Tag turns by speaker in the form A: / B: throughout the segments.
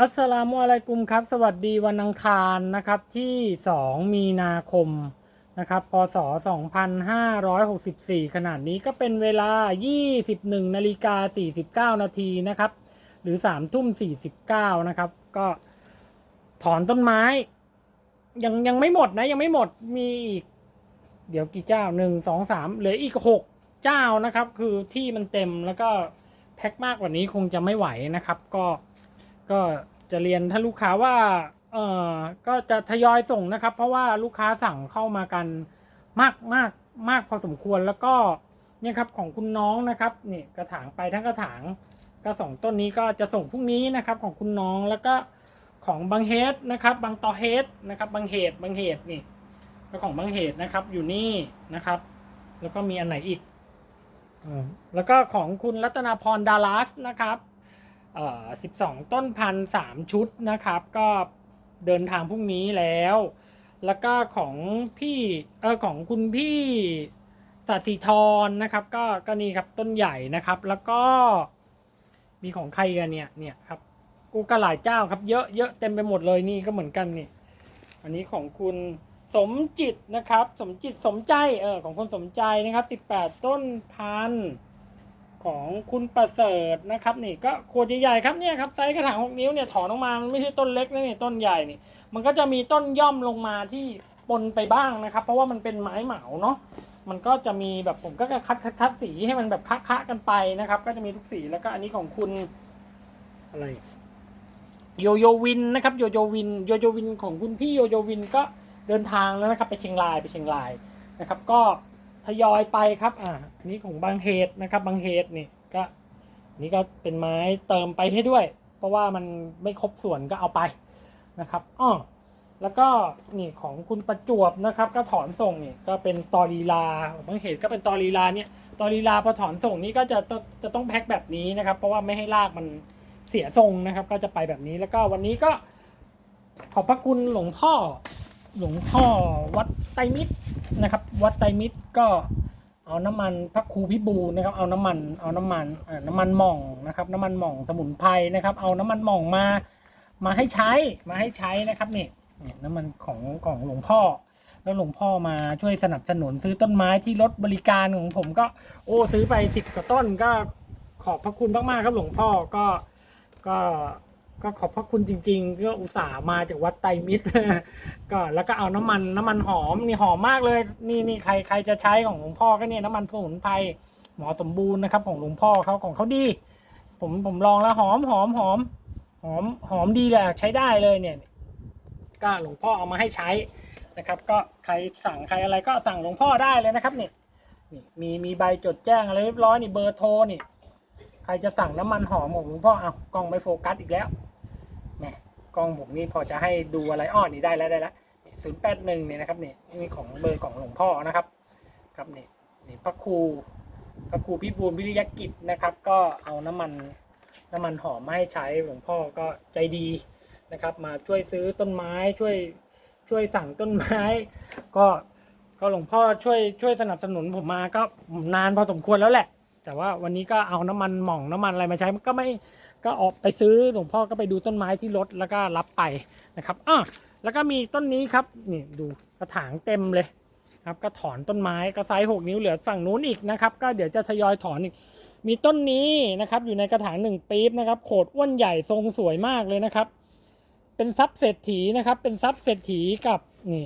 A: อัสสลามุอะลัยกุมครับ สวัสดีวันอังคารนะครับที่ 2 มีนาคมนะครับพศ 2564 ขนาดนี้ก็เป็นเวลา 21นาฬิกา49 นาทีนะครับ หรือ 3 ทุ่ม 49 นะครับ ก็ถอนต้นไม้ ยังยังไม่หมดนะ ยังไม่หมดมีอีก เดี๋ยวกี่เจ้าหนึ่งสองสามเหลืออีกหกเจ้านะครับ คือที่มันเต็มแล้วก็แพ็คมากกว่านี้คงจะไม่ไหวนะครับ ก็ ก็จะเรียนถ้าลูกค้าว่าเออก็จะทยอยส่งนะครับ เพราะว่าลูกค้าสั่งเข้ามากันมากมากมากพอสมควรแล้วก็เนี่ยครับของคุณน้องนะครับนี่กระถางไปทั้งกระถางก็สองต้นนี้ก็จะส่งพรุ่งนี้นะครับของคุณน้องแล้วก็ของบางเฮดนะครับบางตอเฮดนะครับบางเหตุบางเหตุนี่แล้วของบางเหตุนะครับอยู่นี่นะครับ แล้วก็มีอันไหนอีกอแล้วก็ของคุณรัตนาพรดาลัสนะครับ 12 ต้นพันสามชุดนะครับ ก็เดินทางพรุ่งนี้แล้ว แล้วก็ของพี่เออของคุณพี่สัสิธรนะครับ ก็ก็นี่ครับต้นใหญ่นะครับ แล้วก็มีของใครกันเนี่ยเนี่ยครับกูก็หลายเจ้าครับเยอะเยอะเต็มไปหมดเลยนี่ก็เหมือนกันนี่อันนี้ของคุณสมจิตนะครับ สมจิตสมใจเออของคุณสมใจนะครับ 18 ต้นพัน ของคุณประเสริฐนะครับนี่ก็ขวดใหญ่ๆครับเนี่ยครับไซส์กระถางหกนิ้วเนี่ยถอนออกมามันไม่ใช่ต้นเล็กนะนี่ต้นใหญ่นี่ มันก็จะมีต้นย่อมลงมาที่ปนไปบ้างนะครับ เพราะว่ามันเป็นไม้เหมาเนาะมันก็จะมีแบบผมก็คัดคัดคัดสีให้มันแบบคะคะกันไปนะครับ ก็จะมีทุกสีแล้วก็อันนี้ของคุณอะไรโยโยวินนะครับโยโยวินโยโยวินของคุณพี่โยโยวินก็เดินทางแล้วนะครับ ไปเชียงรายไปเชียงรายนะครับ ก็ ทยอยไปครับ อ่านนี้ของบางเฮดนะครับ บางเฮดนี่ก็นี่ก็เป็นไม้เติมไปให้ด้วย เพราะว่ามันไม่ครบส่วนก็เอาไปนะครับอ้อแล้วก็นี่ของคุณประจวบนะครับ ก็ถอนส่งนี่ก็เป็นตอรีลาบางเหตุก็เป็นตอรีลาเนี่ยตอรีลาพอถอนส่งนี่ก็จะจะต้องแพ็คแบบนี้นะครับ เพราะว่าไม่ให้ลากมันเสียทรงนะครับ ก็จะไปแบบนี้แล้วก็วันนี้ก็ขอบพระคุณหลวงพ่อหลวงพ่อวัดไตรมิตร นะครับ วัดไตรมิตรก็เอาน้ำมันพระครูพิบูลนะครับ เอาน้ำมัน เอาน้ำมันน้ำมันหม่องนะครับ น้ำมันหม่องสมุนไพรนะครับ เอาน้ำมันหม่องมา มาให้ใช้ มาให้ใช้นะครับนี่นี่น้ำมันของของหลวงพ่อ แล้วหลวงพ่อมาช่วยสนับสนุนซื้อต้นไม้ที่รถบริการของผมก็ โอ้ซื้อไปสิบกว่าต้นก็ขอบพระคุณมากๆครับหลวงพ่อก็ก็ ก็ขอบพระคุณจริง ๆ ก็อุตส่าห์มาจากวัดไตรมิตร ก็แล้วก็เอาน้ำมันน้ำมันหอมนี่หอมมากเลย นี่นี่ใครใครจะใช้ของหลวงพ่อก็เนี่ยน้ำมันสมุนไพรหมอสมบูรณ์นะครับ ของหลวงพ่อเขาของเขาดี ผมผมลองแล้วหอมหอมหอมหอมหอมดีเลยใช้ได้เลยเนี่ย ก็หลวงพ่อเอามาให้ใช้นะครับ ก็ใครสั่งใครอะไรก็สั่งหลวงพ่อได้เลยนะครับเนี่นี่มีมีใบจดแจ้งอะไรเรียบร้อยนี่เบอร์โทรนี่ใครจะสั่งน้ำมันหอมของหลวงพ่อเอากล้องไม่โฟกัสอีกแล้ว กล้องผมนี่พอจะให้ดูอะไรอ้อนี่ได้แล้วได้แล้วศูนย์แปดหนึ่งเนี่ยนะครับนี่นี่ของเบอร์ของหลวงพ่อนะครับครับนี่นี่พระครูพระครูพิบูลวิริยกิจนะครับ ก็เอาน้ำมันน้ำมันหอมมาให้ใช้หลวงพ่อก็ใจดีนะครับ มาช่วยซื้อต้นไม้ช่วยช่วยสั่งต้นไม้ ก็ก็หลวงพ่อช่วยช่วยสนับสนุนผมมาก็นานพอสมควรแล้วแหละ แต่ว่าวันนี้ก็เอาน้ำมันหม่องน้ำมันอะไรมาใช้มันก็ไม่ก็ออกไปซื้อหลวงพ่อก็ไปดูต้นไม้ที่รถแล้วก็รับไปนะครับอ้อแล้วก็มีต้นนี้ครับนี่ดูกระถางเต็มเลยครับก็ถอนต้นไม้ก็ไซส์หกนิ้วเหลือฝั่งนู้นอีกนะครับ ก็เดี๋ยวจะทยอยถอนอีกมีต้นนี้นะครับ อยู่ในกระถางหนึ่งปี๊บนะครับโขดอ้วนใหญ่ทรงสวยมากเลยนะครับ เป็นซับเศรษฐีนะครับ เป็นซับเศรษฐีกับนี่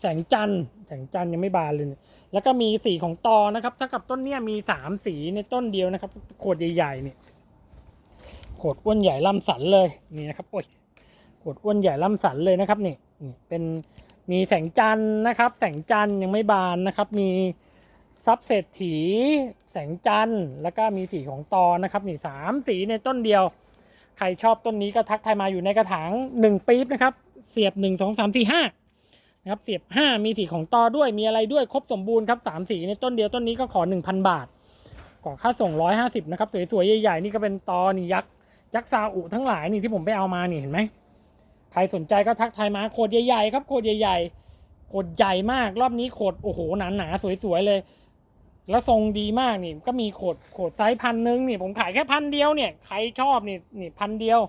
A: แสงจันทร์ แสงจันยังไม่บานเลย แล้วก็มีสีของตอนะครับถ้ากับต้นเนี้ยมีสามสีในต้นเดียวนะครับโขดใหญ่ๆเนี่ยโขดอ้วนใหญ่ล่ำสันเลยนี่นะครับโอ้ยโขดอ้วนใหญ่ล่ำสันเลยนะครับนี่นี่เป็นมีแสงจันนะครับ แสงจันยังไม่บานนะครับ มีซับเศรษฐี แสงจันแล้วก็มีสีของตอนะครับนี่สามสีในต้นเดียว ใครชอบต้นนี้ก็ทักทายมาอยู่ในกระถางหนึ่งปี๊บนะครับ เสียบหนึ่งสองสามสี่ห้า นะครับเสียบห้ามีสีของตอด้วยมีอะไรด้วยครบสมบูรณ์ครับสามสีในต้นเดียวต้นนี้ก็ขอหนึ่งพันบาทก่อค่าส่งร้อยห้าสิบนะครับสวยๆใหญ่ๆนี่ก็เป็นตอนี่ยักษ์ยักษ์ซาอุทั้งหลายนี่ที่ผมไปเอามานี่เห็นไหมใครสนใจก็ทักทายมาโคดใหญ่ๆครับโคดใหญ่ ๆโคดใหญ่มากรอบนี้โคดโอ้โหหนาหนาๆสวยๆเลย แล้วทรงดีมากนี่ก็มีโคดโคดไซส์พันหนึ่งนี่ผมขายแค่พันเดียวเนี่ยใครชอบนี่นี่พันเดียว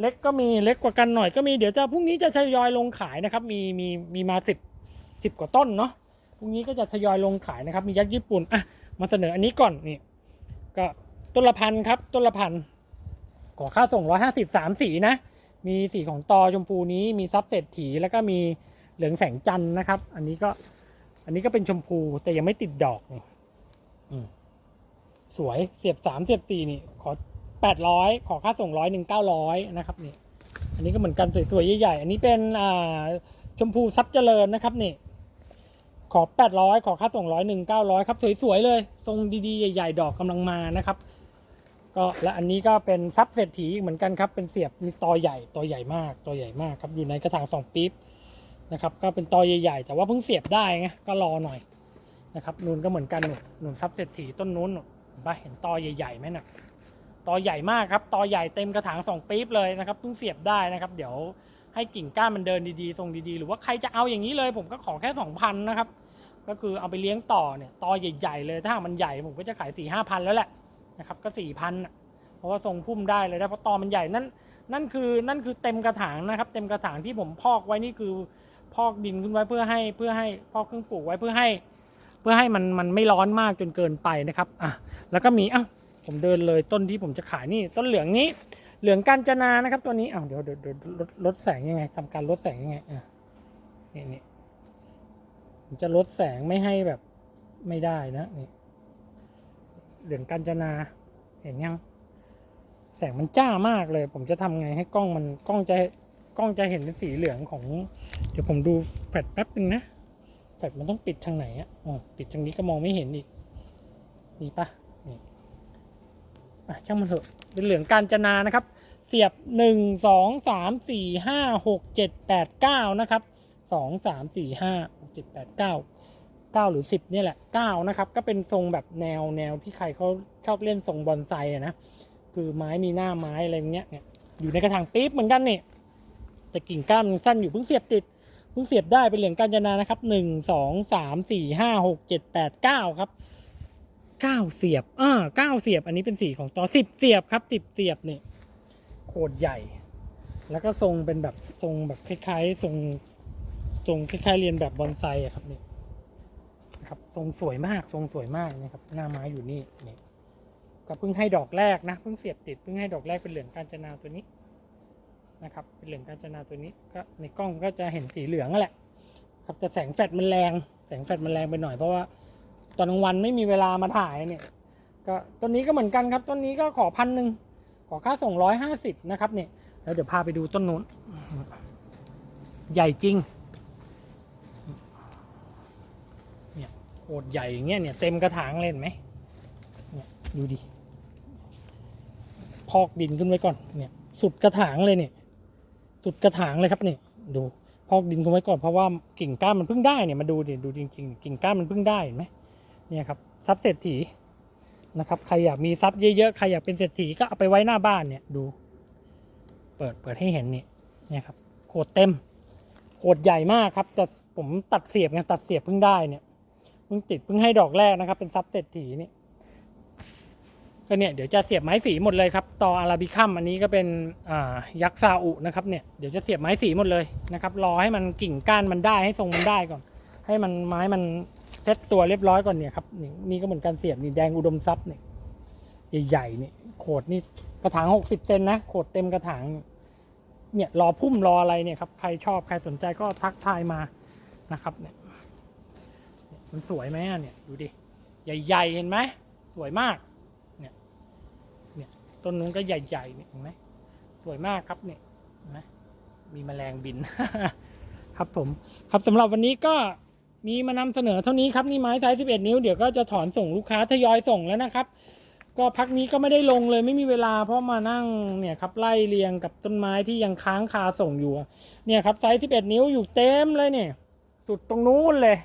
A: เล็กก็มีเล็กกว่ากันหน่อยก็มีเดี๋ยวจะพรุ่งนี้จะทยอยลงขายนะครับ มีมีมีมาสิบสิบกว่าต้นเนาะพรุ่งนี้ก็จะทยอยลงขายนะครับ มียักษ์ญี่ปุ่นอะมาเสนออันนี้ก่อนนี่ก็ต้นละพันครับต้นละพันขอค่าส่งร้อยห้าสิบสามสีนะมีสีของตอชมพูนี้มีซับเศรษฐีแล้วก็มีเหลืองแสงจันทร์นะครับ อันนี้ก็อันนี้ก็เป็นชมพูแต่ยังไม่ติดดอกนี่อืมสวยเสียบสามเสียบสี่นี่ขอ แปดร้อยขอค่าส่งร้อยหนึ่งเก้าร้อยนะครับนี่อันนี้ก็เหมือนกันสวยๆใหญ่ๆอันนี้เป็นอ่าชมพูซับเจริญนะครับนี่ขอแปดร้อยขอค่าส่งร้อยหนึ่งเก้าร้อยครับสวยๆเลยทรงดีๆใหญ่ ๆ ดอกกำลังมานะครับ ก็และอันนี้ก็เป็นซับเศรษฐีเหมือนกันครับ เป็นเสียบมีตอใหญ่ตอใหญ่มากตอใหญ่มากครับอยู่ในกระถางสองปี๊บนะครับก็เป็นตอใหญ่ๆ แต่ว่าเพิ่งเสียบได้ไงก็รอหน่อยนะครับนูนก็เหมือนกันหนุนหนุนซับเศรษฐีต้นนู้นหนุนเห็นปเห็นตอใหญ่ๆไหมน่ะ ตอใหญ่มากครับตอใหญ่เต็มกระถางสองปี๊บเลยนะครับเพิ่งเสียบได้นะครับ เดี๋ยวให้กิ่งก้านมันเดินดีๆทรงดีๆ หรือว่าใครจะเอาอย่างนี้เลย ผมก็ขอแค่สองพันนะครับก็คือเอาไปเลี้ยงต่อเนี่ยตอใหญ่ๆเลยถ้าหากมันใหญ่ผมก็จะขายสี่ห้าพันแล้วแหละนะครับก็สี่พันเพราะว่าทรงพุ่มได้เลยนะเพราะตอมันใหญ่นั่นนั่นคือนั่นคือเต็มกระถางนะครับ เต็มกระถางที่ผมพอกไว้นี่คือพอกดินขึ้นไว้เพื่อให้เพื่อให้พอกเครื่องปลูกไว้เพื่อให้ เพื่อให้มันมันไม่ร้อนมากจนเกินไปนะครับอะแล้วก็มีอ้าว ผมเดินเลยต้นที่ผมจะขายนี่ต้นเหลืองนี้ เหลืองกาญจนานะครับตัวนี้อ้าวเดี๋ยวเดี๋ยวเดี๋ยวลดลดแสงยังไงทำการลดแสงยังไงอะนี่นี่ผมจะลดแสงไม่ให้แบบไม่ได้นะนี่เหลืองกัญจนาเห็นยังแสงมันจ้ามากเลย ผมจะทำไงให้กล้องมันกล้องจะกล้องจะเห็นเป็นสีเหลืองของ เดี๋ยวผมดูแฟลชแป๊บนึงนะแฟลชมันต้องปิดทางไหนอะอ๋อปิดทางนี้ก็มองไม่เห็นอีกนี่ปะ ช่างมันเถอะเป็นเหลืองกาญจนานะครับ เสียบหนึ่งสองสามสี่ห้าหกเจ็ดแปดเก้านะครับสองสามสี่ห้าหกเจ็ดแปดเก้าเก้าหรือสิบเนี่ยแหละเก้านะครับ ก็เป็นทรงแบบแนวแนวที่ใครเขาชอบเล่นทรงบอนไซอะนะ คือไม้มีหน้าไม้อะไรเงี้ยเนี่ยอยู่ในกระถางปี๊บเหมือนกันนี่แต่กิ่งก้านมันสั้นอยู่เพิ่งเสียบติดเพิ่งเสียบได้เป็นเหลืองกาญจนานะครับหนึ่งสองสามสี่ห้าหกเจ็ดแปดเก้าครับ เก้าเสียบอ่าเก้าเสียบ อันนี้เป็นสีของตอสิบเสียบครับสิบเสียบนี่โคตรใหญ่ แล้วก็ทรงเป็นแบบทรงแบบคล้ายๆทรงทรงคล้ายๆเรียนแบบบอนไซอะครับเนี่นะครับทรงสวยมากทรงสวยมากนะครับ หน้าไม้อยู่นี่เนี่ยก็เพิ่งให้ดอกแรกนะเพิ่งเสียบติดเพิ่งให้ดอกแรกเป็นเหลืองกาญจนาตัวนี้นะครับ เป็นเหลืองกาญจนาตัวนี้ก็ในกล้องก็จะเห็นสีเหลืองนั่นแหละ ครับแต่แสงแฟลชมันแรง แสงแฟลชมันแรงไปหน่อยเพราะว่า ตอนกลางวันไม่มีเวลามาถ่ายเนี่ยก็ต้นนี้ก็เหมือนกันครับต้นนี้ก็ขอพันหนึ่งขอค่าส่งร้อยห้าสิบนะครับเนี่ยแล้วเดี๋ยวพาไปดูต้นนู้น ใหญ่จริงโคตรใหญ่อย่างเงี้ยเนี่ยเต็มกระถางเลยเห็นไหมเนี่ยดูดิพอกดินขึ้นไว้ก่อนเนี่ยสุดกระถางเลยเนี่ยสุดกระถางเลยครับเนี่ยดูพอกดินขึ้นไว้ก่อนเพราะว่ากิ่งก้านมันเพิ่งได้เนี่ยมาดูดิดูจริงๆกิ่งก้านมันเพิ่งได้เห็นไหม เนี่ยครับทรัพย์เศรษฐีนะครับใครอยากมีทรัพย์เยอะๆใครอยากเป็นเศรษฐีก็เอาไปไว้หน้าบ้านเนี่ยดูเปิดเปิดให้เห็นนี่เนี่ยครับโคตรเต็มโคตรใหญ่มากครับแต่ผมตัดเสียบไงตัดเสียบเพิ่งได้เนี่ยเพิ่งติดเพิ่งให้ดอกแรกนะครับ เป็นซับเศรษฐีนี่ก็เนี่ยเดี๋ยวจะเสียบไม้สีหมดเลยครับต่ออาราบิคัมอันนี้ก็เป็นอ่ายักษ์ซาอุนะครับเนี่ยเดี๋ยวจะเสียบไม้สีหมดเลยนะครับรอให้มันกิ่งก้านมันได้ให้ทรงมันได้ก่อน ให้มันไม้มันเซ็ตตัวเรียบร้อยก่อนเนี่ยครับนี่นี่ก็เหมือนการเสียบนี่แดงอุดมทรัพย์เนี่ยใหญ่ๆนี่โขดนี่กระถางหกสิบเซนนะโขดเต็มกระถางเนี่ยรอพุ่มรออะไรเนี่ยครับใครชอบใครสนใจก็ทักทายมานะครับเนี่ยมันสวยไหมเนี่ยดูดิใหญ่ ๆ เห็นไหมสวยมากเนี่ยเนี่ยต้นนู้นก็ใหญ่ๆเนี่ยเห็นไหมสวยมากครับเนี่ยเห็นไหมมีแมลงบิน ครับผม ครับสำหรับวันนี้ก็ มีมานำเสนอเท่านี้ครับนี่ไม้ไซส์11 นิ้วเดี๋ยวก็จะถอนส่งลูกค้าทยอยส่งแล้วนะครับ ก็พักนี้ก็ไม่ได้ลงเลยไม่มีเวลาเพราะมานั่งเนี่ยครับไล่เรียงกับต้นไม้ที่ยังค้างคาส่งอยู่เนี่ยครับไซส์11 นิ้วอยู่เต็มเลยเนี่ย สุดตรงนู้นเลย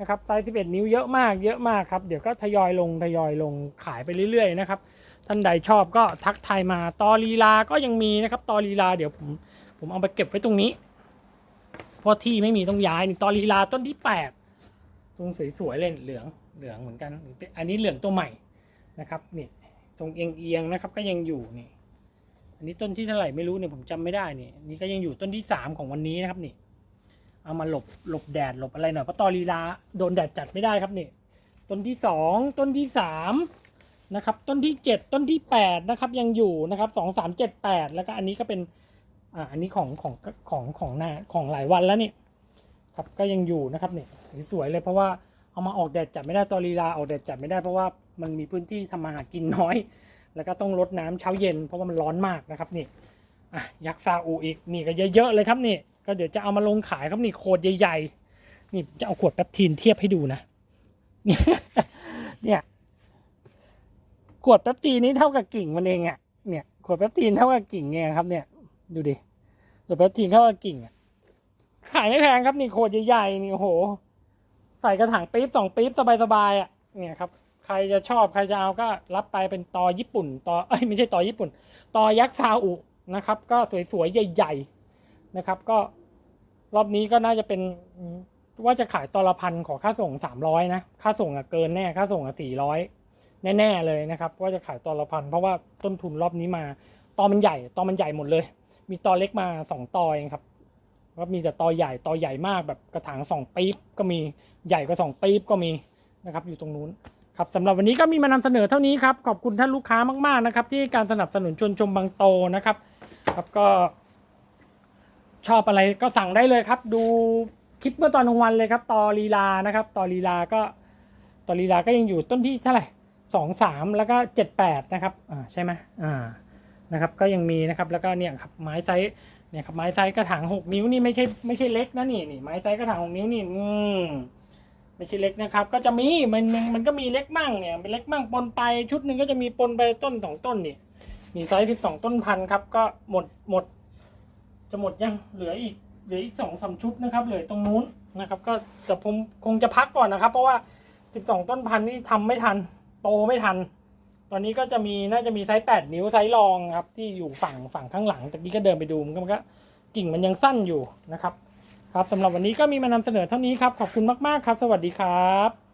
A: นะครับไซส์11 นิ้วเยอะมากเยอะมากครับ เดี๋ยวก็ทยอยลงทยอยลงขายไปเรื่อยๆนะครับท่านใดชอบก็ทักทายมาตอลีลาก็ยังมีนะครับตอลีลาเดี๋ยวผมผมเอาไปเก็บไว้ตรงนี้ เพราะที่ไม่มีต้องย้ายนี่ตอลีลาต้นที่แปดทรงสวยๆเลยเหลืองเหลืองเหมือนกัน อันนี้เหลืองตัวใหม่นะครับนี่ทรงเอียงๆนะครับก็ยังอยู่นี่ อันนี้ต้นที่เท่าไหร่ไม่รู้เนี่ยผมจำไม่ได้นี่นี่ก็ยังอยู่ต้นที่สามของวันนี้นะครับนี่ เอามาหลบหลบแดดหลบอะไรหน่อยเพราะตอลีลาโดนแดดจัดไม่ได้ครับนี่ต้นที่สองต้นที่สามนะครับ ต้นที่เจ็ดต้นที่แปดนะครับ ยังอยู่นะครับสองสามเจ็ดแปดแล้วก็อันนี้ก็เป็น อ่าอันนี้ของของของของหน้าของหลายวันแล้วนี่ครับก็ยังอยู่นะครับนี่สวยเลยเพราะว่าเอามาออกแดดจัดไม่ได้ตอลีลาออกแดดจัดไม่ได้เพราะว่ามันมีพื้นที่ทำมาหากินน้อย แล้วก็ต้องรดน้ำเช้าเย็น เพราะว่ามันร้อนมากนะครับนี่อะยักษ์ซาอูอีกนี่ก็เยอะๆเลยครับนี่ก็เดี๋ยวจะเอามาลงขายครับนี่โคดใหญ่ๆนี่จะเอาขวดแป๊บทีนเทียบให้ดูนะเนี่ยขวดแป๊บทีนี้เท่ากับกิ่งมันเองอะ่ะเนี่ยขวดแป๊บทีนเท่ากับกิ่งเนี่ยครับเนี่ย ดูดิขวดแป๊บทีนเท่ากับกิ่งอะ่ะขายไม่แพงครับนี่โคดใหญ่ๆนี่โอ้โห ใส่กระถางปี๊บสองปี๊บสบายๆอะ่ะเนี่ยครับ ใครจะชอบใครจะเอาก็รับไปเป็นตอญี่ปุ่นตอเอ้ยไม่ใช่ตอญี่ปุ่น ตอยักษ์ซาอุนะครับ ก็สวยๆใหญ่ๆนะครับ ก็รอบนี้ก็น่าจะเป็นว่าจะขายตอละพันขอค่าส่งสามร้อยนะค่าส่งอะเกินแน่ค่าส่งอะสี่ร้อยแน่ ๆ เลยนะครับว่าจะขายตอละพันเพราะว่าต้นทุนรอบนี้มาตอมันใหญ่ตอมันใหญ่หมดเลย มีตอเล็กมาสองตอเองครับก็มีแต่ตอใหญ่ตอใหญ่มากแบบกระถางสองปี๊บก็มีใหญ่กว่าสองปี๊บก็มีนะครับอยู่ตรงนู้นครับสำหรับวันนี้ก็มีมานำเสนอเท่านี้ครับขอบคุณท่านลูกค้ามากๆนะครับ ที่การสนับสนุนชวนชมบางโตนะครับ ครับก็ ชอบอะไรก็สั่งได้เลยครับ ดูคลิปเมื่อตอนกลางวันเลยครับ ตอลีลานะครับ ตอลีลาก็ตอลีลาก็ยังอยู่ต้นที่เท่าไหร่สองสามแล้วก็เจ็ดแปดนะครับอ่าใช่ไหมอ่า นะครับก็ยังมีนะครับแล้วก็เนี่ยครับไม้ไซส์เนี่ยครับไม้ไซส์กระถางหกนิ้วนี่ไม่ใช่ไม่ใช่เล็กนะนี่นี่ไม้ไซส์กระถางหกนิ้วนี่อืมไม่ใช่เล็กนะครับ ก็จะมีมันมันก็มีเล็กมั่งเนี่ยเป็นเล็กมั่งปนไปชุดหนึ่งก็จะมีปนไปต้นสองต้นนี่มีไซส์สิบสองต้นพันครับก็หมดหมด จะหมดยังเหลืออีกเหลืออีกสองสามชุดนะครับเหลือตรงนู้นนะครับ ก็จะผมคงจะพักก่อนนะครับ เพราะว่าสิบสองต้นพันนี่ทำไม่ทันโตไม่ทัน ตอนนี้ก็จะมีน่าจะมีไซส์แปดนิ้วไซส์รองครับที่อยู่ฝั่งฝั่งข้างหลังตะกี้ก็เดินไปดูมันก็มันก็กิ่งมันยังสั้นอยู่นะครับ ครับสำหรับวันนี้ก็มีมานำเสนอเท่านี้ครับ ขอบคุณมากๆครับ สวัสดีครับ